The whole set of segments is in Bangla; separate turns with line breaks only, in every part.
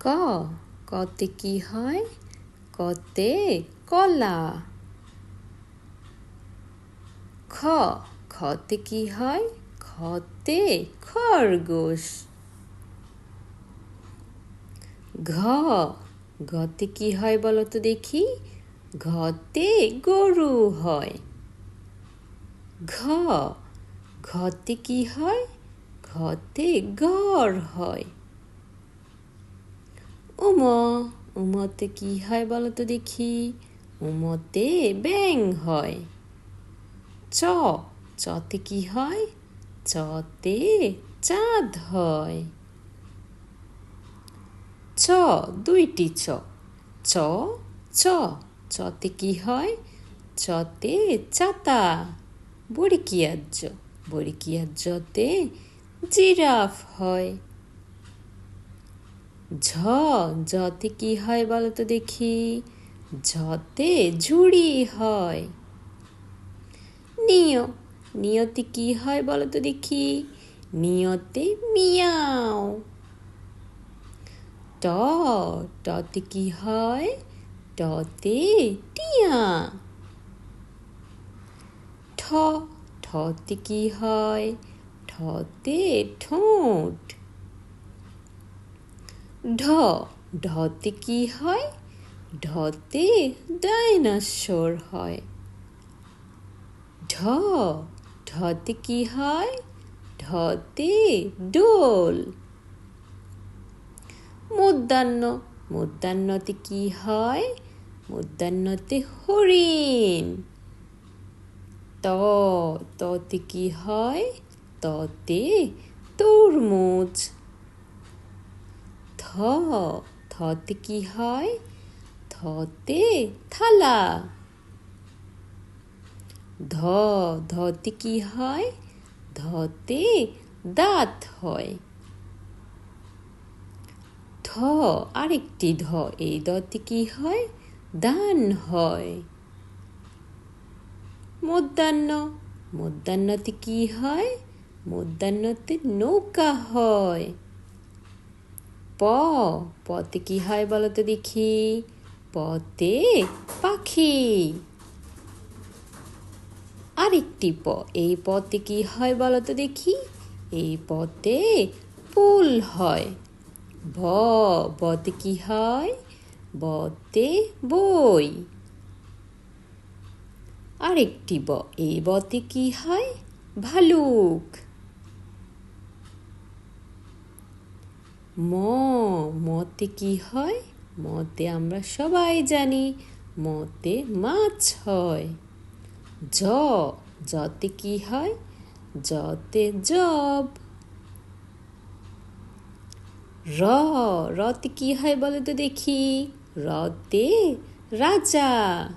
ক কতে কি হয়? কতে কলা। খ খতে কি হয়? খতে খরগোশ। ঘ ঘতে কি হয় বলো তো দেখি? ঘতে গরু হয়। ঘ ঘতে কি হয়? ঘতে ঘর হয়। উম উমতে কি হয় বলো তো দেখি। উমতে ব্যাং হয়। চ চতে কি হয়? চতে চাঁদ হয়। চ দুইটি চ চ চ চতে কি হয়? চতে। চাতা বড়িকিয়াজ্য বড়িকিয়াজ্যতে জিরাফ হয়। ঝ জতে কি হয় বলো তো দেখি? ঝতে ঝুড়ি হয়। নিয়, নিয়তে কি হয় বলো তো দেখি? নিয়তে মিয়াও। ট, টতে কি হয়? টতে টিয়া। ঠ, ঠতে কি হয়? ঠতে ঠোঁট। ঢ, ঢতে কি হয়? ঢতে ডাইনোসর হয়। ঢ, ঢতে কি হয়? ঢতে ডোল। মধ্যাহ্ন, মধ্যাহ্নতে কি হয়? মধ্যাহ্নতে হরিণ। ত, ততে কি হয়? ততে তরমুজ। থতে কি হয়? থতে থালা। ধ, ধতে কি হয়? ধতে দাঁত হয়। ধ আরেকটি ধ, এই দতে কি হয়? দান হয়। মধ্যাহ্ন, মধ্যাহ্নতে কি হয়? মধ্যাহ্নতে নৌকা হয়। প পতে কি হয় বলো তো দেখি? পতে পাখি। আরেকটি প, এই পথে কি হয় বলো তো দেখি? এই পথে পুল হয়। ভ বতে কি হয়? বতে বই। আরেকটি ব এই বতে কি হয়? ভালুক। ম, মতে কি হয়? মতে আমরা সবাই জানি, মতে মাছ হয়। জ জতে কি হয়? জতে জব। র, রতে কি হয় বলো তো দেখি? রতে রাজা।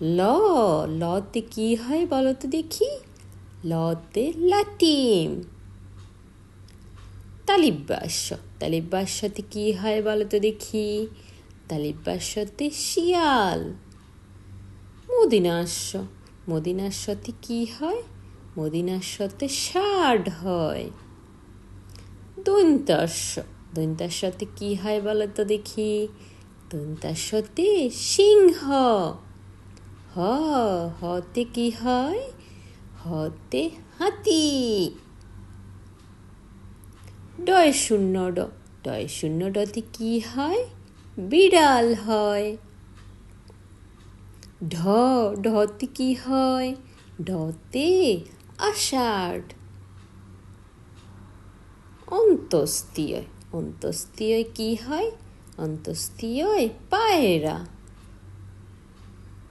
ল, লতে কি হয় বলো তো দেখি? লতে লাটিম। তালিবাস্য তালিবাস্যতে কি হয় বলো তো দেখি। তালিবাস্যতে শিয়াল। মদিনাস্য মদিনাস্যতে কি হয়? মদিনাস্যতে ষাট হয়। দৈন্তাস্য দৈন্তাস্যতে কি হয় বলো তো দেখি। দৈন্তাস্যতে সিংহ। হ, হতে কি হয়? হতে হাতি। ডয় শূন্য ড ডয় শূন্য ডতে কি হয়? বিড়াল হয়। ঢ, ঢতে কি হয়? ঢতে আষাঢ়। অন্তস্তীয় অন্তস্তীয় কি হয়? অন্তস্তীয় পায়রা।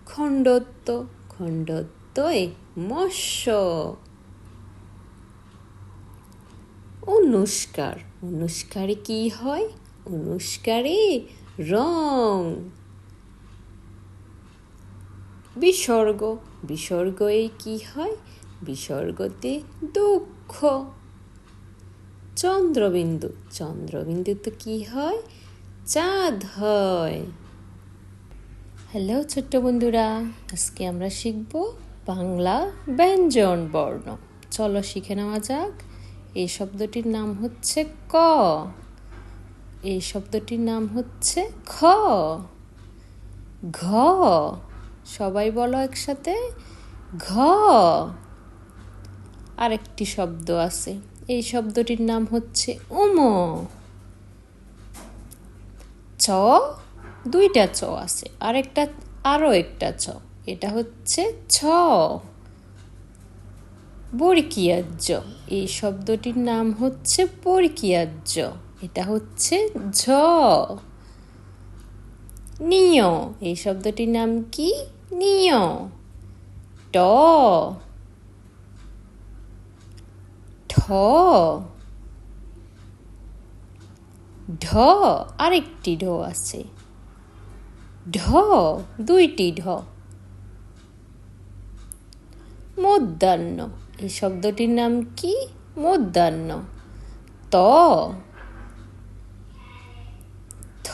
খণ্ডত্ব, খণ্ডত্বয় মৎস্য। অনুষ্কার। অনুষ্কারে কি হয়? অনুষ্কারে রং। বিসর্গ। বিসর্গয়ে কি হয়? বিসর্গতে দুঃখ। চন্দ্রবিন্দু। চন্দ্রবিন্দুতে কি হয়? চাঁদ হয়। হ্যালো ছোট্ট বন্ধুরা। আজকে আমরা শিখব বাংলা ব্যঞ্জন বর্ণ। চলো শিখে নেওয়া যাক। এই শব্দটির নাম হচ্ছে ক। এই শব্দটির নাম হচ্ছে খ। ঘ। সবাই বলো একসাথে। ঘ। আরেকটি শব্দ আছে। এই শব্দটির নাম হচ্ছে উম। চ। দুইটা চ আছে। আরেকটা, আরও একটা চ। এটা হচ্ছে ছ। বরকিয়াজ্য এই শব্দটির নাম হচ্ছে পরকিয়াজ্য। এটা হচ্ছে ঝ। নিয়। এই শব্দটির নাম কি? নিয়। ট। ঠ। ঢ। আরেকটি ঢ আছে। ঢ, দুইটি ঢ। মধ্যাহ্ন। এই শব্দটির নাম কি? মধ্যাহ্ন। ত। থ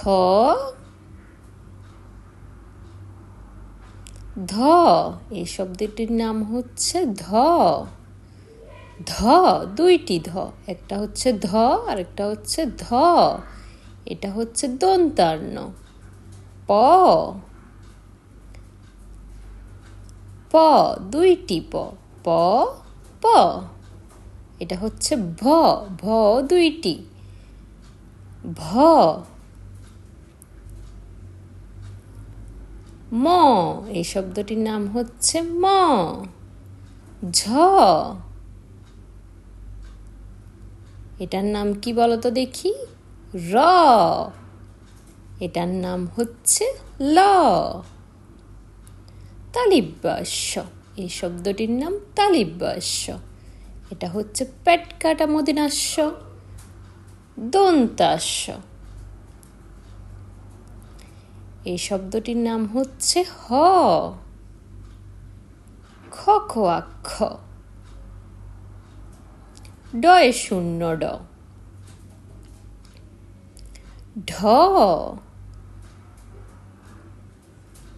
ধ। এই শব্দটির নাম হচ্ছে ধ। ধ, দুইটি ধ। একটা হচ্ছে ধ আর একটা হচ্ছে ধ। এটা হচ্ছে দন্তান্ন প। প, দুইটি প। প এটা হচ্ছে ভ ভ দুইটি। ভ। ম, এই শব্দটির নাম হচ্ছে ম। ঝ। এটার নাম কি বলতো দেখি? র। এটার নাম হচ্ছে ল। তালিব্যাস্য এই শব্দটির নাম তালিব্যাস্য এটা হচ্ছে পেট কাটা মদিনাস্য, দন্তাস্য। এই শব্দটির নাম হচ্ছে হ। খ খোয়াক্ষ ডয় শূন্য, ড। ঢ।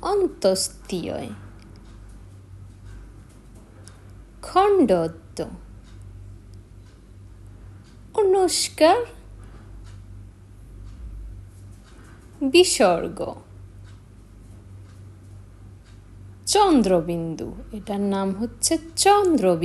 অন্তস্তীয় খণ্ডত্ব অনুষ্কার বিসর্গ চন্দ্রবিন্দু এটার নাম হচ্ছে চন্দ্রবিন্দু